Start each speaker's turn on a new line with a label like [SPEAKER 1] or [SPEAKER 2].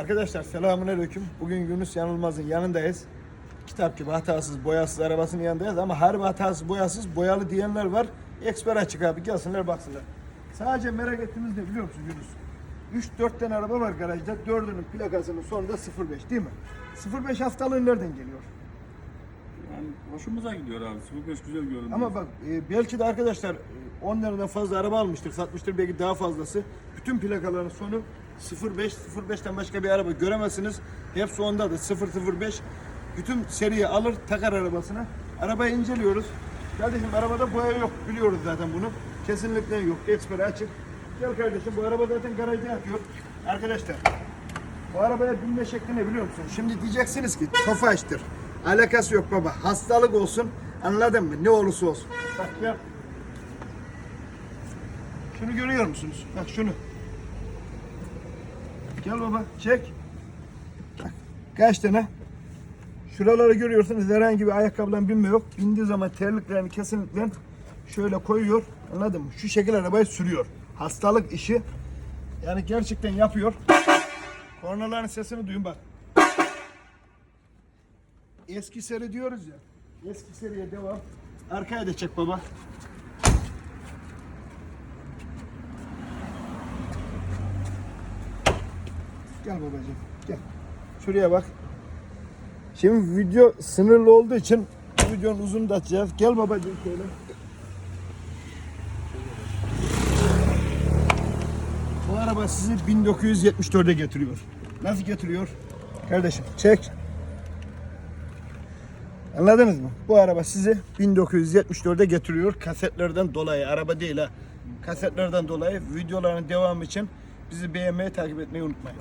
[SPEAKER 1] Arkadaşlar selamünaleyküm. Bugün Yunus Yanılmaz'ın yanındayız. Kitapçı hatasız boyasız arabasının yanındayız ama harbi hatasız boyasız boyalı diyenler var. Eksper açık abi gelsinler baksınlar. Sadece merak ettiğimiz ne biliyor musun Yunus? 3-4 tane araba var garajda. Dördünün plakasının sonunda 05 değil mi? 05 haftalığı nereden geliyor?
[SPEAKER 2] Yani hoşumuza gidiyor abi. 05 güzel görünüyor.
[SPEAKER 1] Ama bak e, belki de arkadaşlar e, 10 liradan fazla araba almıştır, satmıştır belki daha fazlası. Bütün plakaların sonu 05, 05'ten başka bir araba göremezsiniz. Hepsi ondadır 005. Bütün seriyi alır takar arabasına. Arabayı inceliyoruz. Kardeşim arabada boya yok biliyoruz zaten bunu. Kesinlikle yok. Eksper açık. Gel kardeşim bu araba zaten garajda yatıyor. Arkadaşlar bu arabaya binme şekli ne biliyor musun? Şimdi diyeceksiniz ki tofaştır. Alakası yok baba. Hastalık olsun. Anladın mı? Ne olursa olsun. Bak ya. Şunu görüyor musunuz? Bak şunu. Gel baba çek. Bak, kaç tane? Şuraları görüyorsunuz herhangi bir ayakkabıdan binme yok. Bindiği zaman terliklerini kesinlikle şöyle koyuyor. Anladın mı? Şu şekil arabayı sürüyor. Hastalık işi. Yani gerçekten yapıyor. Kornaların sesini duyun bak. Eski seri diyoruz ya. Eski seriye devam. Arkaya da çek baba. Gel babacığım gel. Şuraya bak. Şimdi video sınırlı olduğu için bu videonun uzun da açacağız. Gel babacığım şöyle. Bu araba sizi 1974'e getiriyor. Nasıl getiriyor? Kardeşim çek. Anladınız mı? Bu araba sizi 1974'e getiriyor. Kasetlerden dolayı. Araba değil ha. Kasetlerden dolayı videoların devamı için bizi beğenmeyi takip etmeyi unutmayın.